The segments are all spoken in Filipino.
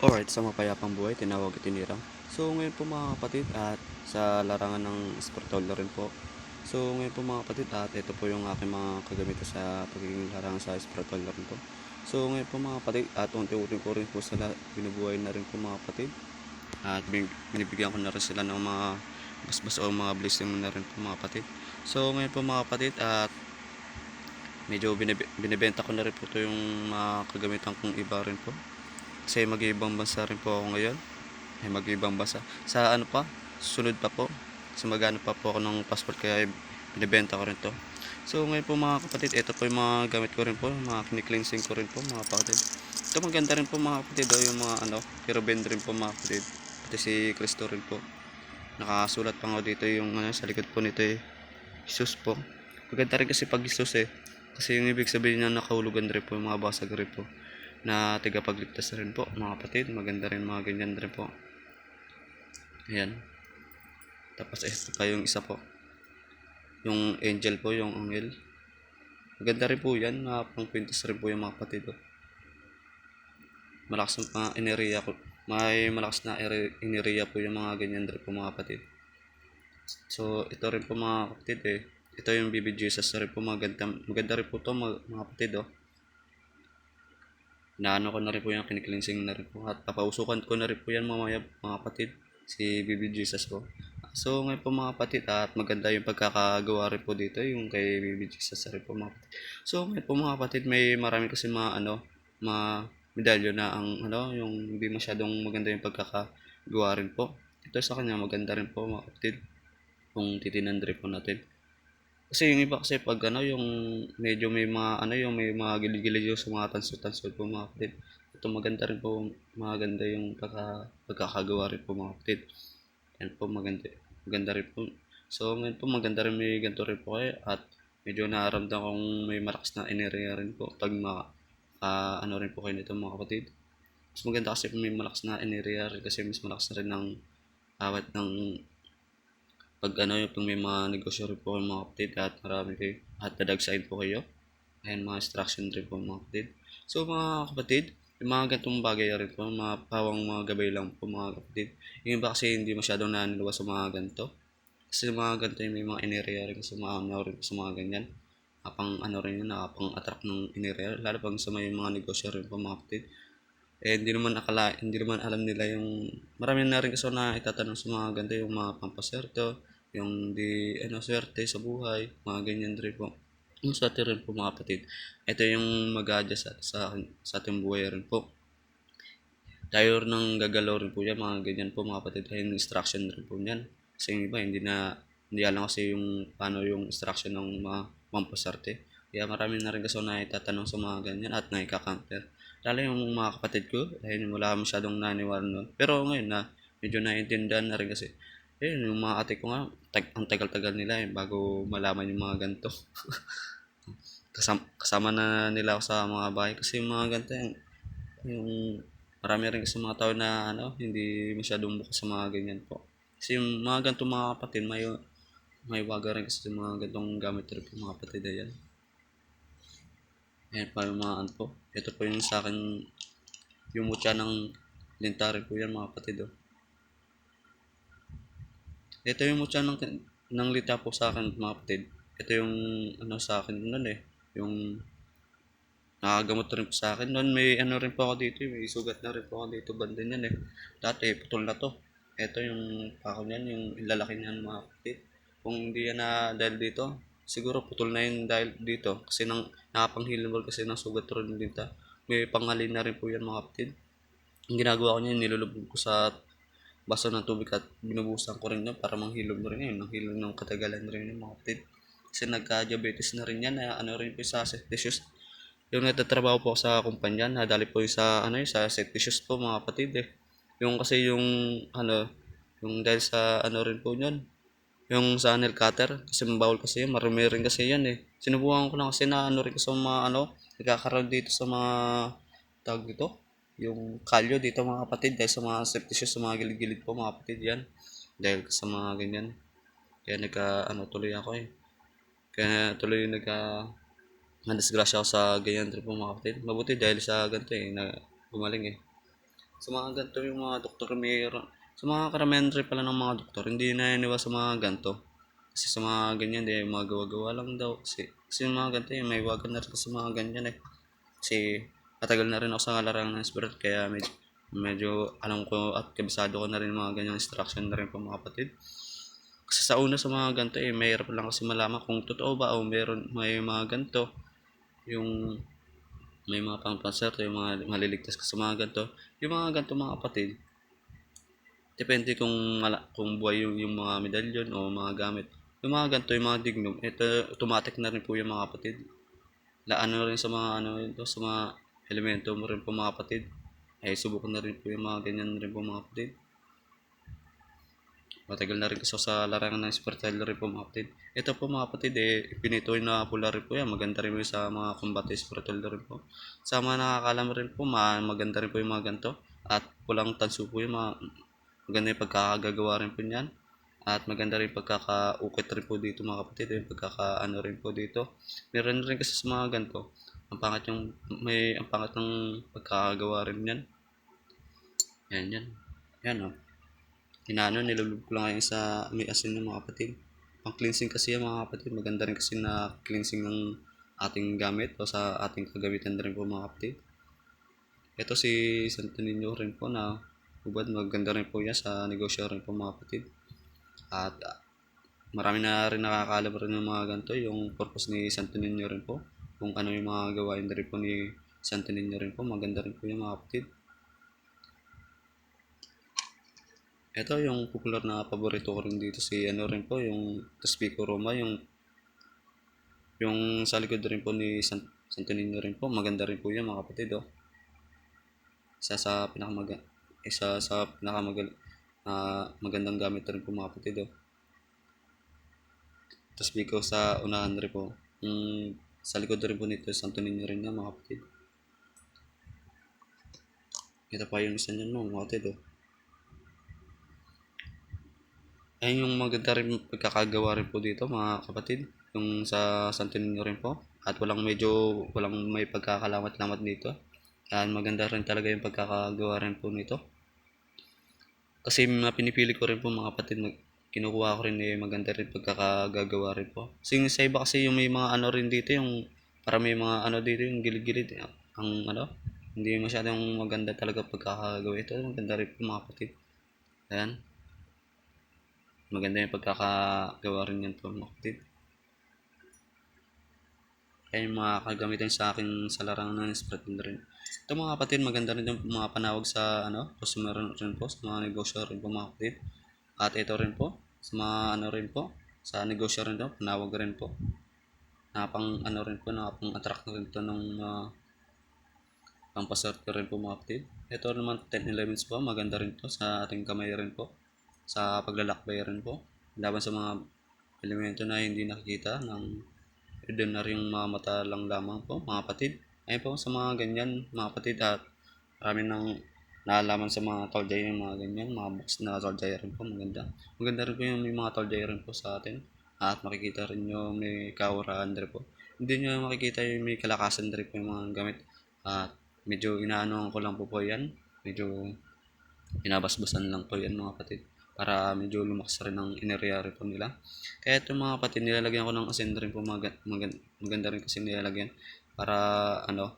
Alright, sa mapayapang buhay, tinawag at tinirang. So ngayon po mga kapatid at sa larangan ng sportola rin po. So ngayon po mga kapatid at ito po yung aking mga kagamitan sa pagiging larangan sa sportola rin po. So ngayon po mga kapatid at unti-unti ko rin po sila binubuhay na rin po mga kapatid. At bin- binibigyan ko na rin sila ng mga basbas o mga blessing na rin po mga kapatid. So ngayon po mga kapatid at medyo binib- binibenta ko na rin po ito yung mga kagamitan kong iba rin po. Kasi mag-ibang bansa rin po ako ngayon. Ay mag-ibang bansa. Sa ano pa? Sunod pa po. Sa magano pa po ako ng passport kaya binibenta ko rin to. So ngayon po mga kapatid, ito po yung mga gamit ko rin po. Mga kini-cleansing ko rin po mga kapatid. Ito maganda rin po mga kapatid. Oh, yung mga ano, Kirobend rin po mga kapatid. Pati si Cristo rin po. Nakasulat pa nga dito yung ano, sa likod po nito eh. Jesus po. Maganda rin kasi pag Jesus eh. Kasi yung ibig sabihin niya nakahulugan rin po yung mga basag rin po na tagapagligtas rin po mga kapatid. Maganda rin mga ganyan rin po. Ayan. Tapos ito pa yung isa po. Yung angel po yung angel maganda rin po yan. Na pang pintas rin po yung mga kapatid oh. malakas na enerhiya ko. May malakas na enerhiya po yung mga ganyan rin po mga kapatid. So ito rin po mga kapatid eh. Ito yung BB Jesus. Rin po maganda maganda rin po to mga kapatid oh naano ko na rin po yung kiniklinsing na rin po. At papausukan ko na rin po yan mamaya mga kapatid si Baby Jesus po. So ngayon po mga kapatid at maganda yung pagkakagawa rin po dito yung kay Baby Jesus rin po mga kapatid. So ngayon po mga kapatid may marami kasi mga ano mga medalyo na ang ano yung hindi masyadong maganda yung pagkakagawa rin po. Ito sa kanya maganda rin po mga kapatid kung titinan rin po natin kasi yung iba kasi pag ano yung medyo may mga ano yung may mga gilid-gilid yung sa mga tansod-tansod po mga kapatid. Ito maganda rin po maganda yung pagka, pagkakagawa rin po mga kapatid. Yan po maganda. Maganda rin po. So ngayon po maganda rin may ganito rin po kayo at medyo nararamdaman kong may malakas na enerhiya rin po pag mga ah, ano rin po kayo nito mga kapatid. Mas maganda kasi kung may malakas na enerhiya rin kasi mas malakas na rin ng awat ng pag ano yung pag may mga negosyo rin po kayo mga kapatid at marami kayo at dadagsain po kayo. And mga instruction rin po mga kapatid so mga kapatid yung mga ganitong bagay rin po mga pawang mga gabay lang po mga kapatid. Yung iba kasi hindi masyadong naniniwa sa mga ganito? Kasi mga ganito yung may mga enerhiya rin mga ano rin sa mga ganyan. Apang ano rin yun nakapang attract ng enerhiya lalo pag sa may mga negosyo rin po mga kapatid eh hindi naman akala hindi naman alam nila yung marami na rin kasi na itatanong sa mga ganito yung mga pampaswerto yung di ano swerte sa buhay mga ganyan rin po. Yung sa rin po mga kapatid. Ito yung mag sa, sa, sa ating buhay rin po. Tayo rin ng gagalaw rin po yan mga ganyan po mga kapatid. Ay yung instruction rin po yan kasi yung iba hindi na hindi alam kasi yung paano yung instruction ng mga pampasarte kaya marami na rin kasi na itatanong sa mga ganyan at naikacounter lalo yung mga kapatid ko dahil wala masyadong naniwala nun. Pero ngayon na medyo naiintindihan na rin kasi. Ayun yung mga ate ko nga tag, ang tagal-tagal nila eh, bago malaman yung mga ganito. Kasama, kasama na nila ako sa mga bahay kasi yung mga ganito yung, yung marami rin kasi mga tao na ano hindi masyadong bukas sa mga ganyan po. Kasi yung mga ganito mga kapatid may may waga rin kasi yung mga gantong gamit rin po mga kapatid ayan Ayan pa yung mga ano po. Ito po yung sa akin, yung mutya ng lintarin po yan mga kapatid. Oh. Ito yung mutya ng, ng lita po sa akin mga kapatid. Ito yung ano sa akin nun eh. Yung nakagamot rin po sa akin. Noon may ano rin po ako dito. eh, May sugat na rin po ako dito. Banda niyan eh. Dati putol na to. Ito yung pako niyan. Yung lalaki niyan mga kapatid. Kung hindi yan na dahil dito, siguro putol na yun dahil dito. Kasi nang nakapanghilabal kasi ng sugat rin dito. May pangalin na rin po yan mga kapatid. Ang ginagawa ko niyan, nilulubog ko sa baso ng tubig at binubusan ko rin yun para manghilom na rin yun. Manghilom ng katagalan rin yun mga kapatid. Kasi nagka-diabetes na rin yan. Na, ano rin po sa tissues. Yung nagtatrabaho po sa kumpanya, nadali po sa, ano yung sa set tissues po mga kapatid eh. Yung kasi yung, ano, yung dahil sa, ano rin po yun, yung sa nail cutter, kasi bawal kasi yun, marumi rin kasi yan eh. Sinubukan ko na kasi na ano rin sa mga, ano, nagkakaroon dito sa mga, tawag dito, yung kalyo dito mga kapatid, dahil sa mga tissues, sa mga gilid-gilid po mga kapatid yan. Dahil sa mga ganyan. Kaya nagka, ano, tuloy ako eh. Kaya tuloy nagka, nadisgrasya ako sa ganyan rin po mga kapatid. Mabuti dahil sa ganito eh, na gumaling eh. Sa mga ganito yung mga doktor mayroon. Sa mga karamihan pala ng mga doktor, hindi na iniwas sa mga ganito. Kasi sa mga ganyan, di mga gawa-gawa lang daw. Kasi, kasi yung mga ganito, yung may wagan na rin sa mga ganyan eh. Kasi matagal na rin ako sa larangan ng spirit, kaya medyo, medyo alam ko at kabisado ko na rin mga ganyang instruction na rin po mga kapatid. Kasi sa una sa mga ganito eh, mahirap lang kasi malaman kung totoo ba o meron may mga ganito. Yung may mga pangpanserto, yung mga maliligtas ka sa mga ganito. Yung mga ganito mga kapatid, depende kung kung buhay yung, yung mga medalyon o mga gamit. Yung mga ganito, yung mga dignog, ito automatic na rin po yung mga kapatid. Laano rin sa mga ano ito, sa mga elemento mo rin po mga kapatid. Ay subok na rin po yung mga ganyan rin po mga kapatid. Matagal na rin kasi sa larangan ng spiritual rin po mga kapatid. Ito po mga kapatid, eh, pinito na pula rin po yan. Maganda rin po sa mga combate spiritual rin po. Sa mga nakakalam rin po, ma- maganda rin po yung mga ganito. At pulang tanso po yung mga maganda yung pagkakagagawa rin po niyan. At maganda rin pagkakaukit rin po dito mga kapatid. Yung pagkakaano rin po dito. Meron rin kasi sa mga ganito. Ang pangat yung, may, ang pangat ng pagkakagawa rin yan. Yan, yan. Yan, oh. Inaano, nilulog ko lang ngayon sa may asin ng mga kapatid. Pang cleansing kasi yan mga kapatid. Maganda rin kasi na cleansing ng ating gamit o sa ating kagamitan rin po mga kapatid. Ito si Santo Niño rin po na ubad maganda rin po yan sa negosyo rin po mga kapatid. At ah, marami na rin nakakalam rin ng mga ganito yung purpose ni Santo Niño rin po. Kung ano yung mga gawain rin po ni Santo Niño rin po. Maganda rin po yung mga kapatid. Ito yung popular na paborito ko rin dito si ano rin po, yung Taspico Roma, yung yung sa likod rin po ni San, Santo Niño rin po, maganda rin po yan mga kapatid oh. Isa sa pinakamaga isa sa pinakamagal na magandang gamit rin po mga kapatid oh. Taspico sa unahan rin po. Yung sa likod rin po nito, Santo Niño rin yan mga kapatid. Ito pa yung isa niyan no, mga kapatid oh. Ayun yung maganda rin pagkakagawa rin po dito mga kapatid. Yung sa Santo Niño rin po. At walang medyo, walang may pagkakalamat-lamat dito. At maganda rin talaga yung pagkakagawa rin po nito. Kasi mga pinipili ko rin po mga kapatid, mag, kinukuha ko rin eh, maganda rin pagkakagagawa rin po. Kasi yung sa iba kasi yung may mga ano rin dito, yung para may mga ano dito, yung gilid-gilid, eh, ang ano, hindi masyadong maganda talaga pagkakagawa ito. Maganda rin po mga kapatid. Ayan maganda yung pagkakagawa rin yan po mga kapatid. Kaya yung mga kagamitan sa akin sa larangan ng spread rin. Ito mga kapatid, maganda rin yung mga panawag sa ano, customer rin po, sa mga negosyo rin po mga kapatid. At ito rin po, sa mga ano rin po, sa negosyo rin po, panawag rin po. Napang ano rin po, napang attract rin to ng uh, pampaswerte rin po mga kapatid. Ito naman 10-11 po, maganda rin po sa ating kamay rin po sa paglalakbay rin po laban sa mga elemento na hindi nakikita ng ordinaryong mga mata lang lamang po mga kapatid. Ayun po sa mga ganyan mga kapatid at marami nang naalaman sa mga toljay yung mga ganyan mga box na toljay rin po maganda. Maganda rin po yung may mga toljay rin po sa atin at makikita rin nyo may kawaraan rin po. Hindi nyo makikita yung may kalakasan rin po yung mga gamit at medyo inaano ko lang po po yan medyo pinabasbasan lang po yan mga kapatid para medyo lumakas rin ang inerya rin po nila. Kaya ito mga kapatid, nilalagyan ko ng asin rin po maganda, maganda, maganda rin kasi nilalagyan para ano,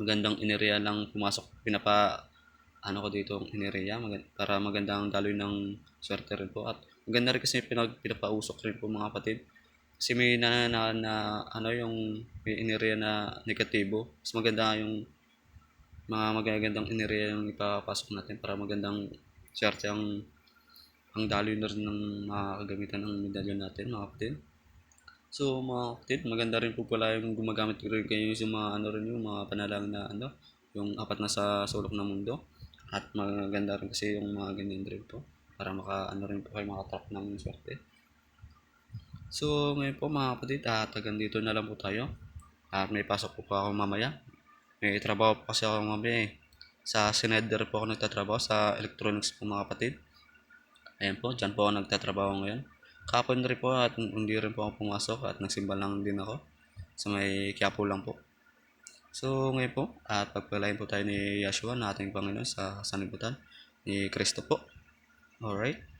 magandang inerya lang pumasok. Pinapa ano ko dito ang inerya maganda, para magandang daloy ng swerte rin po. At maganda rin kasi pinag, pinapausok rin po mga kapatid. Kasi may na, na, na ano yung may inerya na negatibo. Mas maganda yung mga magagandang inerya yung ipapasok natin para magandang swerte ang ang daloy na rin ng mga kagamitan ng medalyon natin mga kapatid. So mga kapatid, maganda rin po pala yung gumagamit rin kayo yung mga ano rin yung mga panalangin na ano, yung apat na sa sulok ng mundo. At maganda rin kasi yung mga ganyan rin po para maka ano rin po kayo makatrack ng swerte. So ngayon po mga kapatid, tatagan dito na lang po tayo. At may pasok po po ako mamaya. May trabaho po kasi ako mamaya eh. Sa Sineder po ako nagtatrabaho sa electronics po mga kapatid. Ayan po, dyan po ako nagtatrabaho ngayon. Kapon po at hindi rin po ako pumasok at nagsimba lang din ako sa may Quiapo lang po. So ngayon po, at pagpalain po tayo ni Yeshua na ating Panginoon sa sanibutan ni Kristo po. Alright.